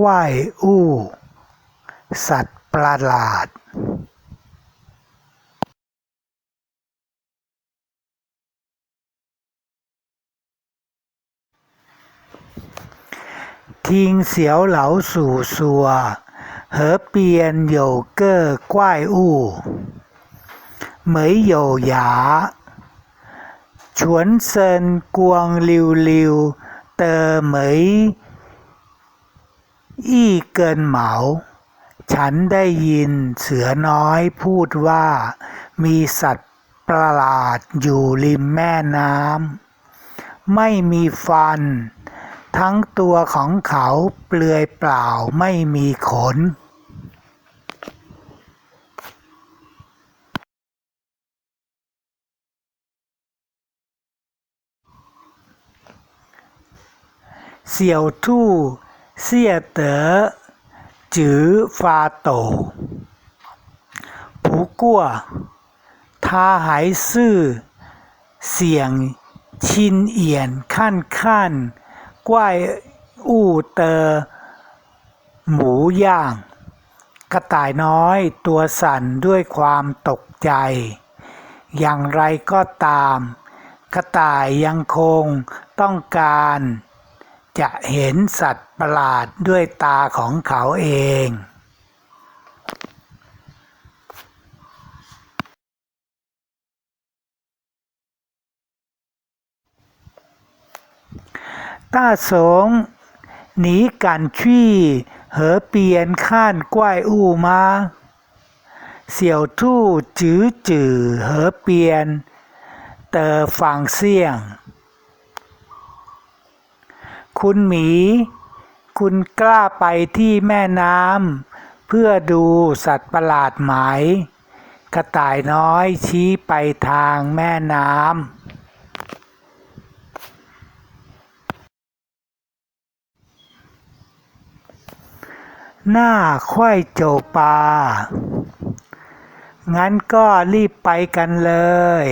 ไหวาอู้ สัตว์ประหลาดทิงเสียวเหลาสู่สัว เหอเปียนโยเกอร์กว้ายอู้ เหมยโยหยา ฉวนเซินกวงลิวลิว เตอเหมย อี้เกินเหมา ฉันได้ยินเสือน้อยพูดว่า มีสัตว์ประหลาดอยู่ริมแม่น้ำไม่มีฟัน ทั้งตัวของเขาเปลือยเปล่าไม่มีขนเสี่ยวทู่ เสี่ยเต๋อจือฟาโต不过他还是想亲眼看看怪物的หมูย่าง กระต่ายน้อยตัวสั่นด้วยความตกใจ อย่างไรก็ตาม กระต่ายยังคงต้องการ จะเห็นสัตว์ประหลาดด้วยตาของเขาเองต้าสงหนีการขี้เหอเปียนข้านก้ายอู้มาเสี่ยวทู่จื้อจื่อเหอเปียน เตอฟังเสี่ยง คุณหมี คุณกล้าไปที่แม่น้ำเพื่อดูสัตว์ประหลาดไหม กระต่ายน้อยชี้ไปทางแม่น้ำหน้าควายโจปา งั้นก็รีบไปกันเลย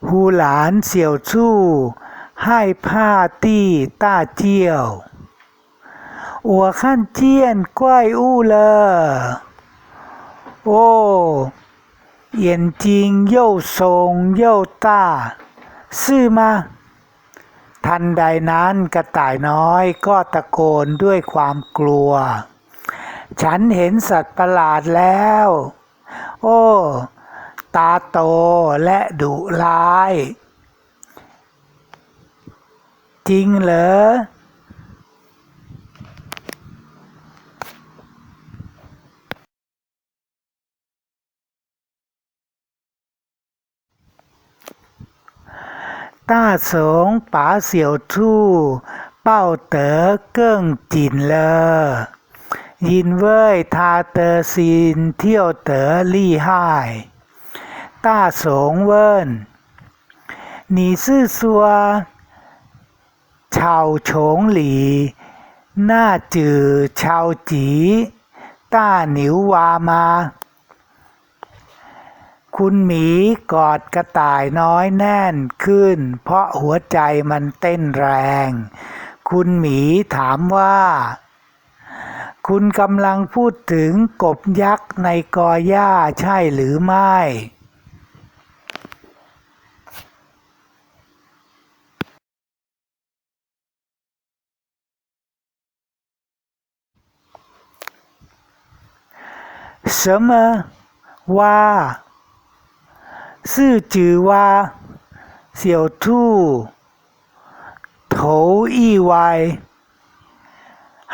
呼兰小猪害怕地大叫：“我看见怪物了！”哦，眼睛又松又大，是吗？ทันใดนั้นกระต่ายน้อยก็ตะโกนด้วยความกลัว ฉันเห็นสัตว์ประหลาดแล้ว โอ้ ตาโตและดุร้าย จริงเหรอต้าสงป๋าเสี่ยวทู่ เป้าเต๋อเกิ้งจินเลอยินเว่ยทาเตอซีนเที่ยวเตอลี่ไห้ 大怂问：“你是说草丛里那只超级大牛蛙吗？”คุณหมีกอดกระต่ายน้อยแน่นขึ้น เพราะหัวใจมันเต้นแรง คุณหมีถามว่า คุณกำลังพูดถึงกบยักษ์ในกอหญ้าใช่หรือไม่ 什么ว่าซื่อจือว่าเสี่ว่าย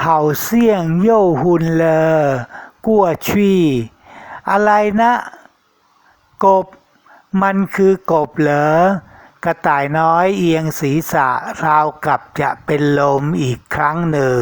เห่าเสี่ยงโย่หุอะไรนะ กบ มันคือกบเหรอกระต่ายน้อยเอียงศีรษะราวกับจะเป็นลมอีกครั้งหนึ่ง